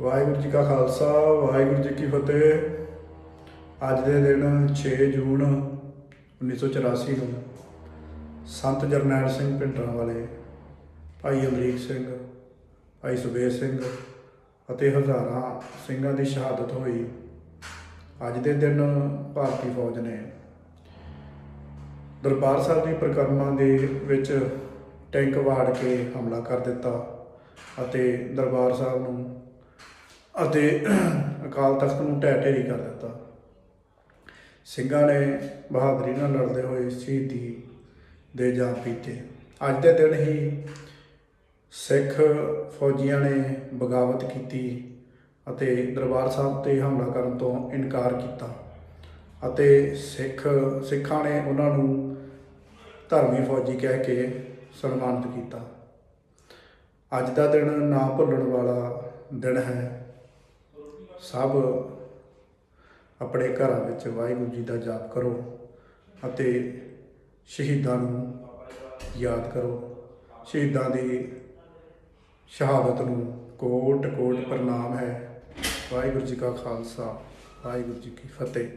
ਵਾਹਿਗੁਰੂ ਜੀ ਕਾ ਖਾਲਸਾ, ਵਾਹਿਗੁਰੂ ਜੀ ਕੀ ਫਤਿਹ। ਅੱਜ ਦੇ ਦਿਨ 6 ਜੂਨ 1984 ਨੂੰ ਸੰਤ ਜਰਨੈਲ ਸਿੰਘ ਪਿੰਡਰਾਂ ਵਾਲੇ ਭਾਈ ਅਮਰੀਕ ਸਿੰਘ, ਭਾਈ ਸੁਬੇਰ ਸਿੰਘ ਅਤੇ ਹਜ਼ਾਰਾਂ ਸਿੰਘਾਂ ਦੀ ਸ਼ਹਾਦਤ ਹੋਈ। ਅੱਜ ਦੇ ਦਿਨ ਭਾਰਤੀ ਫੌਜ ਨੇ ਦਰਬਾਰ ਸਾਹਿਬ ਦੀ ਪਰਿਕਰਮਾ ਦੇ ਵਿੱਚ ਟੈਂਕ ਵਾੜ ਕੇ ਹਮਲਾ ਕਰ ਦਿੱਤਾ ਅਤੇ ਦਰਬਾਰ ਸਾਹਿਬ ਨੂੰ ਅਤੇ ਅਕਾਲ ਤਖਤ ਨੂੰ ਢਹਿ ਢੇਰੀ ਕਰ ਦਿੱਤਾ। ਸਿੰਘਾਂ ਨੇ ਬਹਾਦਰੀ ਨਾਲ ਲੜਦੇ ਹੋਏ ਸ਼ਹੀਦੀ ਦੇ ਜਾ ਪੀਤੇ। ਅੱਜ ਦੇ ਦਿਨ ਹੀ ਸਿੱਖ ਫੌਜੀਆਂ ਨੇ ਬਗਾਵਤ ਕੀਤੀ ਅਤੇ ਦਰਬਾਰ ਸਾਹਿਬ ਤੇ ਹਮਲਾ ਕਰਨ ਤੋਂ ਇਨਕਾਰ ਕੀਤਾ ਅਤੇ ਸਿੱਖ, ਸਿੱਖਾਂ ਨੇ ਉਹਨਾਂ ਨੂੰ ਧਰਮੀ ਫੌਜੀ ਕਹਿ ਕੇ ਸਨਮਾਨਿਤ ਕੀਤਾ। ਅੱਜ ਦਾ ਦਿਨ ਨਾ ਭੁੱਲਣ ਵਾਲਾ ਦਿਨ ਹੈ। ਸਭ ਆਪਣੇ ਘਰਾਂ ਵਿੱਚ ਵਾਹਿਗੁਰੂ ਜੀ ਦਾ ਜਾਪ ਕਰੋ ਅਤੇ ਸ਼ਹੀਦਾਂ ਨੂੰ ਯਾਦ ਕਰੋ। ਸ਼ਹੀਦਾਂ ਦੀ ਸ਼ਹਾਦਤ ਨੂੰ ਕੋਟ ਕੋਟ ਪ੍ਰਣਾਮ ਹੈ। ਵਾਹਿਗੁਰੂ ਜੀ ਕਾ ਖਾਲਸਾ, ਵਾਹਿਗੁਰੂ ਜੀ ਕੀ ਫਤਿਹ।